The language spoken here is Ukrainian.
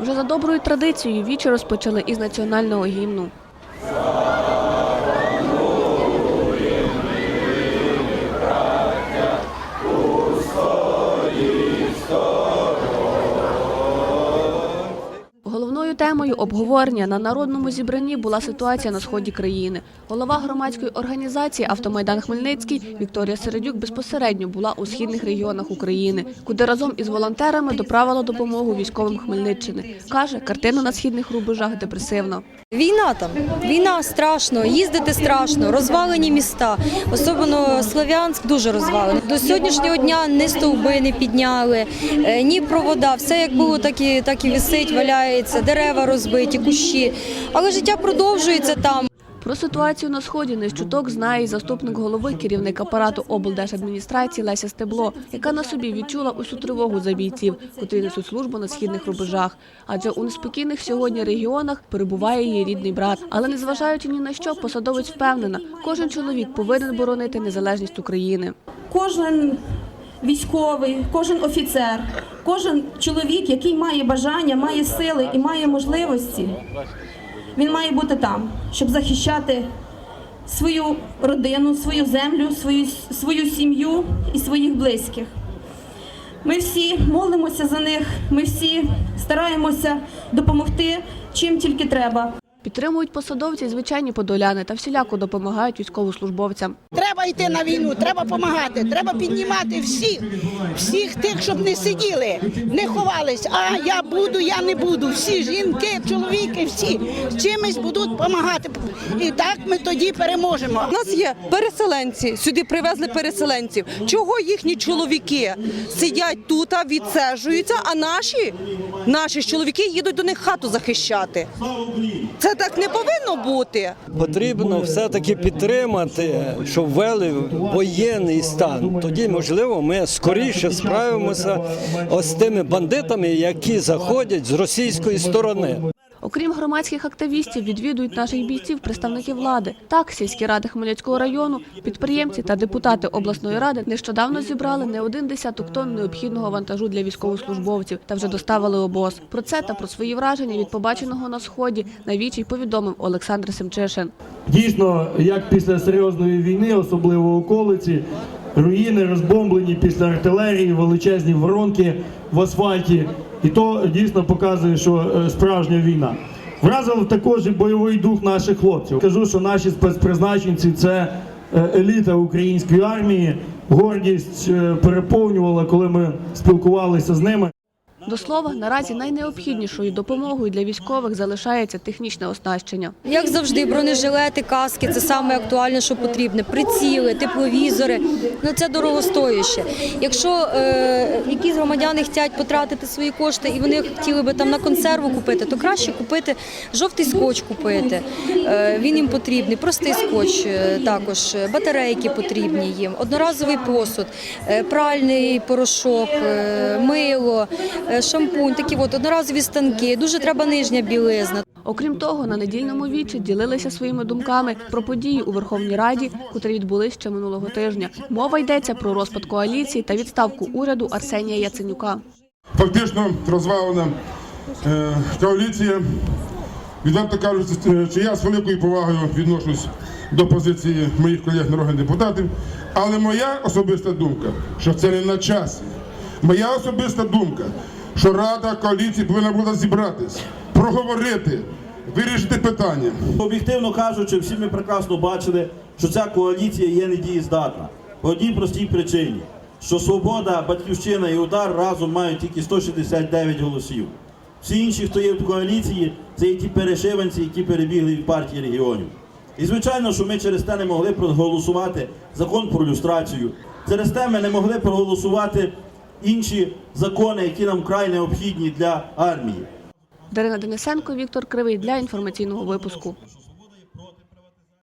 Вже за доброю традицією вічі розпочали із національного гімну. Головною темою обговорення на народному зібранні була ситуація на сході країни. Голова громадської організації Автомайдан Хмельницький Вікторія Середюк безпосередньо була у східних регіонах України, куди разом із волонтерами доправила допомогу військовим Хмельниччини. каже, картина на східних рубежах депресивна. Війна там, війна страшно, їздити страшно, розвалені міста, особливо Слов'янськ дуже розвалений. До сьогоднішнього дня ні стовби не підняли, е, ні провода, все як було, так і так і висить, валяється, дерева розбиті, кущі. Але життя продовжується там. Про ситуацію на сході не чуток знає і заступник голови керівник апарату облдержадміністрації Леся Стебло, яка на собі відчула усю тривогу за бійців, котрі несуть службу на східних рубежах. Адже у неспокійних сьогодні регіонах перебуває її рідний брат. Але незважаючи ні на що, посадовець впевнена, кожен чоловік повинен боронити незалежність України. кожен військовий, кожен офіцер, кожен чоловік, який має бажання, має сили і має можливості, він має бути там, щоб захищати свою родину, свою землю, свою, свою сім'ю і своїх близьких. Ми всі молимося за них, ми всі стараємося допомогти чим тільки треба. Підтримують посадовці звичайні подоляни та всіляко допомагають військовослужбовцям. Треба йти на війну, треба допомагати, треба піднімати всіх, всіх тих, щоб не сиділи, не ховались. А я буду, я не буду. Всі жінки, чоловіки, всі чимось будуть допомагати. І так ми тоді переможемо. У нас є переселенці, сюди привезли переселенців. Чого їхні чоловіки сидять тут, відсежуються, а наші, наші чоловіки їдуть до них хату захищати. Це так не повинно бути. Потрібно все-таки підтримати, щоб ввели воєнний стан. Тоді, можливо, ми скоріше справимося з тими бандитами, які заходять з російської сторони. Окрім громадських активістів, відвідують наших бійців представники влади. Так, сільські ради Хмельницького району, підприємці та депутати обласної ради нещодавно зібрали не один десяток тонн необхідного вантажу для військовослужбовців та вже доставили обоз. Про це та про свої враження від побаченого на сході на вічі повідомив Олександр Семчишин. Дійсно, як після серйозної війни, особливо околиці, руїни розбомблені після артилерії, величезні воронки в асфальті. І то дійсно показує, що е, справжня війна. Вразив також і бойовий дух наших хлопців. Кажу, що наші спецпризначенці це е, еліта української армії. Гордість е, переповнювала, коли ми спілкувалися з ними. До слова, наразі найнеобхіднішою допомогою для військових залишається технічне оснащення. Як завжди, бронежилети, каски це саме актуальне, що потрібне. Приціли, тепловізори. Ну це дорогостояще. Якщо е, якісь громадяни хочуть потратити свої кошти і вони хотіли би там на консерву купити, то краще купити жовтий скотч купити. Е, він їм потрібний, простий скотч е, також, е, батарейки потрібні їм, одноразовий посуд, е, пральний порошок, мило, шампунь, такі от одноразові станки. Дуже треба нижня білизна. Окрім того, на недільному вічі ділилися своїми думками про події у Верховній Раді, котрі відбулись ще минулого тижня. Мова йдеться про розпад коаліції та відставку уряду Арсенія Яценюка. фактично розвалена е, коаліція. Відверто кажучи, е, що я з великою повагою відношусь до позиції моїх колег народних депутатів, але моя особиста думка, що це не на часі. Моя особиста думка, що Рада коаліції повинна була зібратись, проговорити, вирішити питання. Об'єктивно кажучи, всі ми прекрасно бачили, що ця коаліція є недієздатна. По одній простій причині, що свобода, батьківщина і удар разом мають тільки 169 голосів. Всі інші, хто є в коаліції, це є ті перешиванці, які перебігли від партії регіонів. І звичайно, що ми через те не могли проголосувати закон про люстрацію. Через те ми не могли проголосувати інші закони, які нам вкрай необхідні для армії. Дарина Денисенко, Віктор Кривий для інформаційного випуску.